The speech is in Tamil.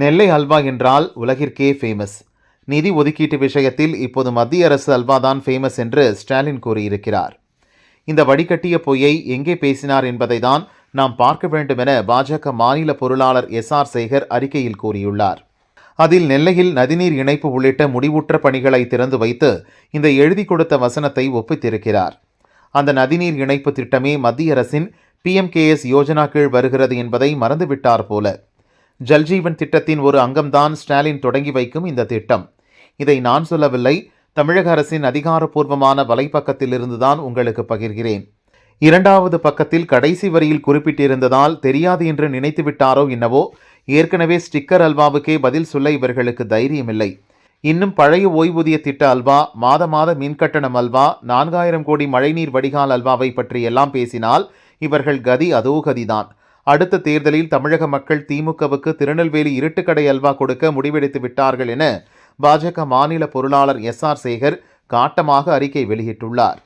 நெல்லை அல்வா என்றால் உலகிற்கே ஃபேமஸ் நிதி ஒதுக்கீட்டு விஷயத்தில் இப்போது மத்திய அரசு அல்வா தான் ஃபேமஸ் என்று ஸ்டாலின் கூறியிருக்கிறார். இந்த வடிகட்டிய பொய்யை எங்கே பேசினார் என்பதை தான் நாம் பார்க்க வேண்டும் என பாஜக மாநில பொருளாளர் எஸ் ஆர் சேகர் அறிக்கையில் கூறியுள்ளார். அதில் நெல்லையில் நதிநீர் இணைப்பு உள்ளிட்ட முடிவுற்ற பணிகளை திறந்து வைத்து இந்த எழுதி கொடுத்த வசனத்தை ஒப்பித்திருக்கிறார். அந்த நதிநீர் இணைப்பு திட்டமே மத்திய அரசின் பிஎம்கேஎஸ் யோஜனா கீழ் வருகிறது என்பதை மறந்துவிட்டார் போல. ஜல்ஜீவன் திட்டத்தின் ஒரு அங்கம்தான் ஸ்டாலின் தொடங்கி வைக்கும் இந்த திட்டம். இதை நான் சொல்லவில்லை. தமிழக அரசின் அதிகாரப்பூர்வமான வலைப்பக்கத்திலிருந்துதான் உங்களுக்கு பகிர்கிறேன். இரண்டாவது பக்கத்தில் கடைசி வரியில் குறிப்பிட்டிருந்ததால் தெரியாது என்று நினைத்து விட்டாரோ என்னவோ ஏற்கனவே ஸ்டிக்கர் அல்வாவுக்கே பதில் சொல்ல இவர்களுக்கு தைரியமில்லை. இன்னும் பழைய ஓய்வூதிய திட்ட அல்வா மாத மாத மின்கட்டணம் அல்வா நான்காயிரம் கோடி மழைநீர் வடிகால் அல்வாவை பற்றி எல்லாம் பேசினால் இவர்கள் கதி அதோ கதிதான். அடுத்த தேர்தலில் தமிழக மக்கள் திமுகவுக்கு திருநெல்வேலி இருட்டுக்கடை அல்வா கொடுக்க முடிவெடுத்து விட்டார்கள் என பாஜக மாநில பொருளாளர் எஸ் ஆர் சேகர் காட்டமாக அறிக்கை வெளியிட்டுள்ளார்.